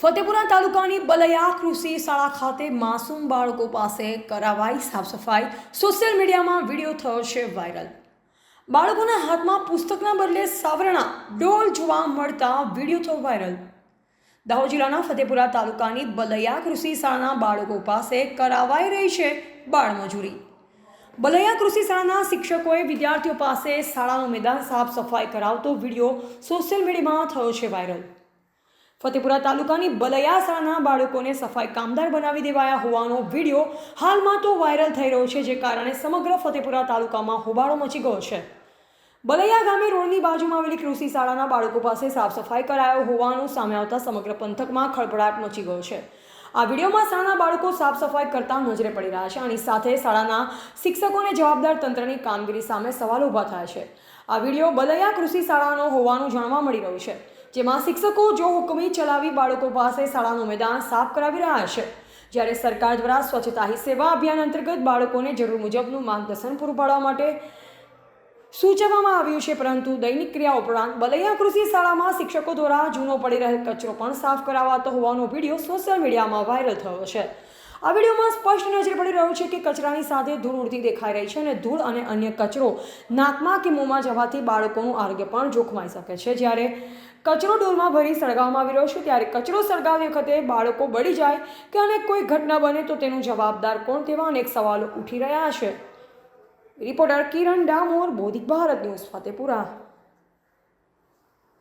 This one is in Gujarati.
ફતેપુરા તાલુકાની બલયા કૃષિ શાળા ખાતે માસૂમ બાળકો પાસે કરાવાઈ સાફ સફાઈ સોશિયલ મીડિયામાં વીડિયો થયો છે વાયરલ. બાળકોના હાથમાં પુસ્તકના બદલે સાવરણા ડોલ જોવા મળતા વીડિયો થયો વાયરલ. દાહોદ જિલ્લાના ફતેપુરા તાલુકાની બલયા કૃષિ શાળાના બાળકો પાસે કરાવાઈ રહી છે બાળમજૂરી બલૈયા કૃષિ શાળાના શિક્ષકોએ વિદ્યાર્થીઓ પાસે શાળાનું મેદાન સાફ સફાઈ કરાવતો વીડિયો સોશિયલ મીડિયામાં થયો છે વાયરલ. ફતેપુરા તાલુકાની બલૈયા શાળાના બાળકોને સફાઈ કામદાર બનાવી દેવાયા હોવાનો વીડિયો હાલમાં તો વાયરલ થઈ રહ્યો છે, જે કારણે સમગ્ર ફતેપુરા તાલુકામાં હોબાળો મચી ગયો છે. બલૈયા ગામે રોડની બાજુમાં આવેલી કૃષિ શાળાના બાળકો પાસે સાફ સફાઈ કરાયો હોવાનું સામે આવતા સમગ્ર પંથકમાં ખળભળાટ મચી ગયો છે. આ વિડીયોમાં શાળાના બાળકો સાફ સફાઈ કરતા નજરે પડી રહ્યા છે આની સાથે શાળાના શિક્ષકોને જવાબદાર તંત્રની કામગીરી સામે સવાલ ઊભા થયા છે. આ વીડિયો બલૈયા કૃષિ શાળાનો હોવાનું જાણવા મળી રહ્યું છે. જેમાં શિક્ષકો જો હુકમી ચલાવી બાળકો પાસે શાળાનું મેદાન સાફ કરાવી રહ્યા છે. જ્યારે સરકાર દ્વારા સ્વચ્છતા હી સેવા અભિયાન અંતર્ગત બાળકોને જરૂર મુજબનું માર્ગદર્શન પૂરું પાડવા માટે સૂચવવામાં આવ્યું છે, પરંતુ દૈનિક ક્રિયા ઉપરાંત બલૈયા કૃષિ શાળામાં શિક્ષકો દ્વારા જૂનો પડી રહેલ કચરો પણ સાફ કરાવાતો હોવાનો વીડિયો સોશિયલ મીડિયામાં વાયરલ થયો છે. આ વિડીયોમાં સ્પષ્ટ નજરે પડી રહ્યું છે કે કચરાની સાથે ધૂળ ઉડતી દેખાઈ રહી છે અને ધૂળ અને અન્ય કચરો નાકમાં કે મોંમાં જવાથી બાળકોનું આરોગ્ય પણ જોખમાઈ શકે છે. જ્યારે કચરો ડોલમાં ભરી સળગાવવામાં આવી રહ્યો છે, ત્યારે કચરો સળગાવતી વખતે બાળકો બળી જાય કે અને કોઈ ઘટના બને તો તેનું જવાબદાર કોણ તેવા અનેક સવાલો ઉઠી રહ્યા છે. રિપોર્ટર કિરણ ડામોર, બોધિક ભારત ન્યૂઝ, ફતેપુરા.